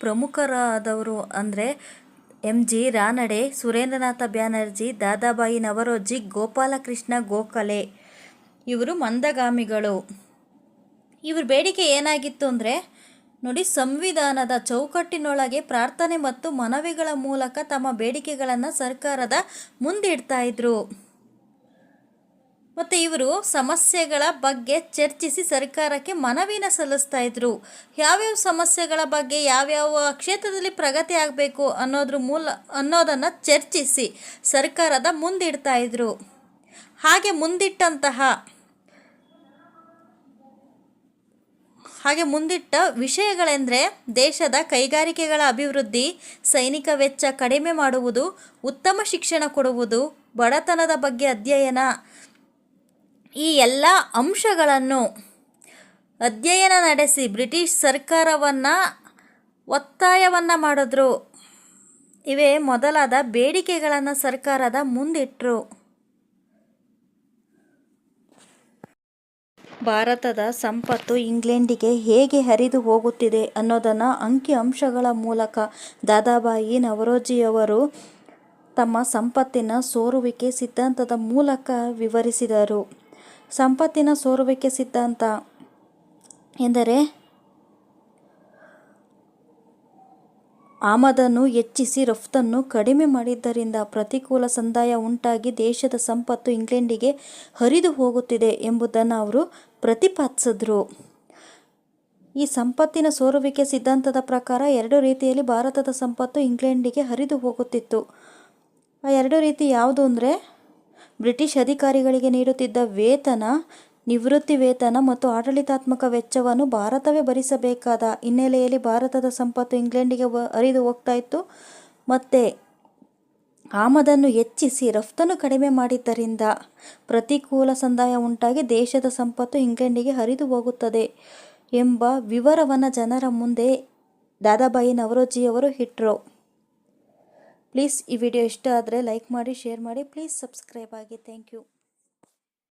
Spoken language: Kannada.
ಪ್ರಮುಖರಾದವರು ಅಂದರೆ ಎಂ ಜಿ ರಾನಡೆ, ಸುರೇಂದ್ರನಾಥ ಬ್ಯಾನರ್ಜಿ, ದಾದಾಬಾಯಿ ನವರೋಜಿ ಗೋಪಾಲಕೃಷ್ಣ ಗೋಖಲೆ. ಇವರು ಮಂದಗಾಮಿಗಳು. ಇವ್ರ ಬೇಡಿಕೆ ಏನಾಗಿತ್ತು ಅಂದರೆ, ನೋಡಿ ಸಂವಿಧಾನದ ಚೌಕಟ್ಟಿನೊಳಗೆ ಪ್ರಾರ್ಥನೆ ಮತ್ತು ಮನವಿಗಳ ಮೂಲಕ ತಮ್ಮ ಬೇಡಿಕೆಗಳನ್ನು ಸರ್ಕಾರದ ಮುಂದಿಡ್ತಾ ಇದ್ರು. ಮತ್ತು ಇವರು ಸಮಸ್ಯೆಗಳ ಬಗ್ಗೆ ಚರ್ಚಿಸಿ ಸರ್ಕಾರಕ್ಕೆ ಮನವಿನ ಸಲ್ಲಿಸ್ತಾ ಇದ್ರು. ಯಾವ್ಯಾವ ಸಮಸ್ಯೆಗಳ ಬಗ್ಗೆ ಯಾವ್ಯಾವ ಕ್ಷೇತ್ರದಲ್ಲಿ ಪ್ರಗತಿ ಆಗಬೇಕು ಅನ್ನೋದ್ರ ಮೂಲ ಅನ್ನೋದನ್ನು ಚರ್ಚಿಸಿ ಸರ್ಕಾರದ ಮುಂದಿಡ್ತಾ ಇದ್ರು. ಹಾಗೆ ಮುಂದಿಟ್ಟಂತಹ ಹಾಗೆ ಮುಂದಿಟ್ಟ ವಿಷಯಗಳೆಂದರೆ ದೇಶದ ಕೈಗಾರಿಕೆಗಳ ಅಭಿವೃದ್ಧಿ, ಸೈನಿಕ ವೆಚ್ಚ ಕಡಿಮೆ ಮಾಡುವುದು, ಉತ್ತಮ ಶಿಕ್ಷಣ ಕೊಡುವುದು, ಬಡತನದ ಬಗ್ಗೆ ಅಧ್ಯಯನ ಈ ಎಲ್ಲ ಅಂಶಗಳನ್ನು ಅಧ್ಯಯನ ನಡೆಸಿ ಬ್ರಿಟಿಷ್ ಸರ್ಕಾರವನ್ನು ಒತ್ತಾಯವನ್ನು ಮಾಡಿದ್ರು. ಇವೇ ಮೊದಲಾದ ಬೇಡಿಕೆಗಳನ್ನು ಸರ್ಕಾರದ ಮುಂದಿಟ್ಟರು ಭಾರತದ ಸಂಪತ್ತು ಇಂಗ್ಲೆಂಡಿಗೆ ಹೇಗೆ ಹರಿದು ಹೋಗುತ್ತಿದೆ ಅನ್ನೋದನ್ನು ಅಂಕಿ ಅಂಶಗಳ ಮೂಲಕ ದಾದಾಬಾಯಿ ನವರೋಜಿಯವರು ತಮ್ಮ ಸಂಪತ್ತಿನ ಸೋರುವಿಕೆ ಸಿದ್ಧಾಂತದ ಮೂಲಕ ವಿವರಿಸಿದರು. ಸಂಪತ್ತಿನ ಸೋರುವಿಕೆ ಸಿದ್ಧಾಂತ ಎಂದರೆ ಆಮದನ್ನು ಹೆಚ್ಚಿಸಿ ರಫ್ತನ್ನು ಕಡಿಮೆ ಮಾಡಿದ್ದರಿಂದ ಪ್ರತಿಕೂಲ ಸಂದಾಯ ಉಂಟಾಗಿ ದೇಶದ ಸಂಪತ್ತು ಇಂಗ್ಲೆಂಡಿಗೆ ಹರಿದು ಹೋಗುತ್ತಿದೆ ಎಂಬುದನ್ನು ಅವರು ಪ್ರತಿಪಾದಿಸಿದ್ರು. ಈ ಸಂಪತ್ತಿನ ಸೋರುವಿಕೆ ಸಿದ್ಧಾಂತದ ಪ್ರಕಾರ ಎರಡು ರೀತಿಯಲ್ಲಿ ಭಾರತದ ಸಂಪತ್ತು ಇಂಗ್ಲೆಂಡಿಗೆ ಹರಿದು ಹೋಗುತ್ತಿತ್ತು. ಆ ಎರಡು ರೀತಿ ಯಾವುದು ಅಂದರೆ ಬ್ರಿಟಿಷ್ ಅಧಿಕಾರಿಗಳಿಗೆ ನೀಡುತ್ತಿದ್ದ ವೇತನ, ನಿವೃತ್ತಿ ವೇತನ ಮತ್ತು ಆಡಳಿತಾತ್ಮಕ ವೆಚ್ಚವನ್ನು ಭಾರತವೇ ಭರಿಸಬೇಕಾದ ಹಿನ್ನೆಲೆಯಲ್ಲಿ ಭಾರತದ ಸಂಪತ್ತು ಇಂಗ್ಲೆಂಡಿಗೆ ಹರಿದು ಹೋಗ್ತಾ ಇತ್ತು. ಮತ್ತು ಆಮದನ್ನು ಹೆಚ್ಚಿಸಿ ರಫ್ತನ್ನು ಕಡಿಮೆ ಮಾಡಿದ್ದರಿಂದ ಪ್ರತಿಕೂಲ ಸಂದಾಯ ಉಂಟಾಗಿ ದೇಶದ ಸಂಪತ್ತು ಇಂಗ್ಲೆಂಡಿಗೆ ಹರಿದು ಹೋಗುತ್ತದೆ ಎಂಬ ವಿವರವನ್ನು ಜನರ ಮುಂದೆ ದಾದಾಬಾಯಿ ನವರೋಜಿಯವರು ಇಟ್ಟರು ಪ್ಲೀಸ್ ಈ ವಿಡಿಯೋ ಇಷ್ಟ ಆದರೆ ಲೈಕ್ ಮಾಡಿ ಶೇರ್ ಮಾಡಿ. ಪ್ಲೀಸ್ ಸಬ್ಸ್ಕ್ರೈಬ್ ಆಗಿ. Thank you